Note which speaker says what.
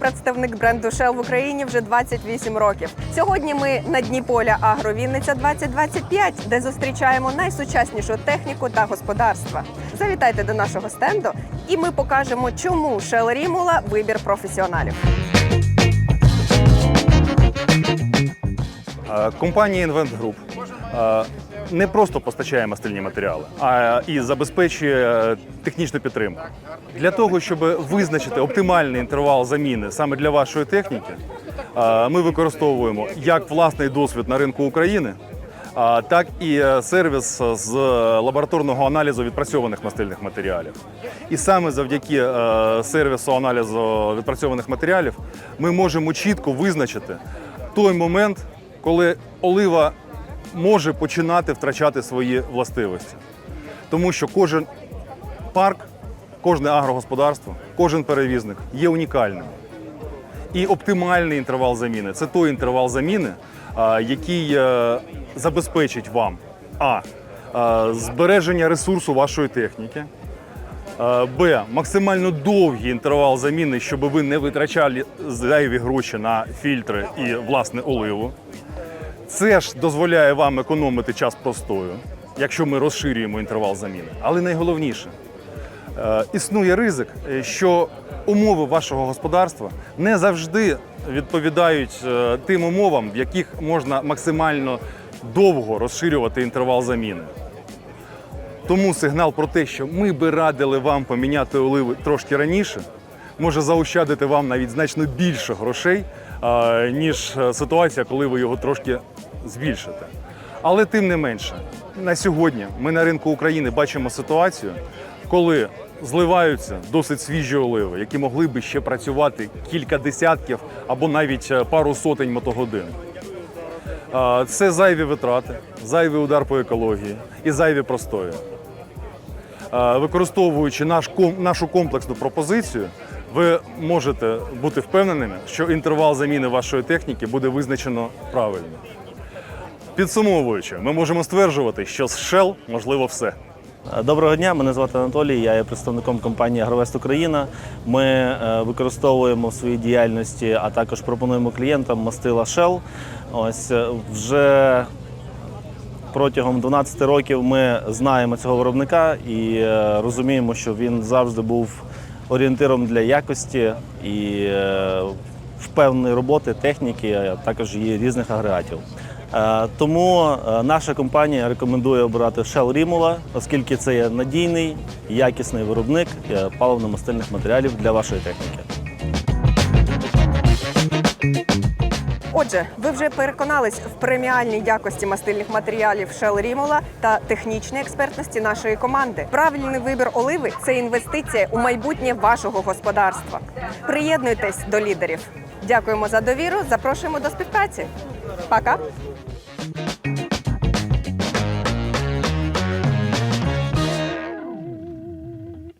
Speaker 1: представник бренду Shell в Україні вже 28 років. Сьогодні ми на дні поля Агровінниця 2025, де зустрічаємо найсучаснішу техніку та господарства. Завітайте до нашого стенду, і ми покажемо, чому Shell Рімула вибір професіоналів.
Speaker 2: Е, Компанія Invent Group не просто постачає мастильні матеріали, а і забезпечує технічну підтримку. Для того, щоб визначити оптимальний інтервал заміни саме для вашої техніки, е, ми використовуємо як власний досвід на ринку України, так і е, сервіс з лабораторного аналізу відпрацьованих мастильних матеріалів. І саме завдяки е, сервісу аналізу відпрацьованих матеріалів ми можемо чітко визначити той момент, коли олива може починати втрачати свої властивості. Тому що кожен парк, кожне агрогосподарство, кожен перевізник є унікальним. І оптимальний інтервал заміни це той інтервал заміни, який е, забезпечить вам а. е, збереження ресурсу вашої техніки, е, б. Максимально довгий інтервал заміни, щоб ви не витрачали зайві гроші на фільтри і власне оливу. Це ж дозволяє вам економити час простою, якщо ми розширюємо інтервал заміни. Але найголовніше, Е, існує ризик, е, що умови вашого господарства не завжди відповідають е, тим умовам, в яких можна максимально довго розширювати інтервал заміни. Тому сигнал про те, що ми би радили вам поміняти оливи трошки раніше, може заощадити вам навіть значно більше грошей, ніж ситуація, коли ви його трошки збільшите. Але тим не менше, на сьогодні ми на ринку України бачимо ситуацію, коли зливаються досить свіжі оливи, які могли би ще працювати кілька десятків або навіть е, пару сотень мотогодин. Це зайві витрати, зайвий удар по екології і зайві простої. Використовуючи наш, нашу комплексну пропозицію, ви можете бути впевненими, що інтервал заміни вашої техніки буде визначено правильно. Підсумовуючи, ми можемо стверджувати, що з Shell можливо все.
Speaker 3: Доброго дня, мене звати Анатолій, я є представником компанії Агровест Україна. Ми е, використовуємо в своїй діяльності, а також пропонуємо клієнтам мастила Shell. Ось е, вже протягом 12 років ми знаємо цього виробника і е, розуміємо, що він завжди був орієнтиром для якості і е, впевненої роботи техніки, а також її різних агрегатів. Е, Тому е, наша компанія рекомендує обирати Shell Rimula, оскільки це є надійний, якісний виробник е, паливно-мастильних матеріалів для вашої техніки.
Speaker 1: Отже, ви вже переконались в преміальній якості мастильних матеріалів Shell Рімула та технічній експертності нашої команди. Правильний вибір оливи це інвестиція у майбутнє вашого господарства. Приєднуйтесь до лідерів. Дякуємо за довіру. Запрошуємо до співпраці. Пока!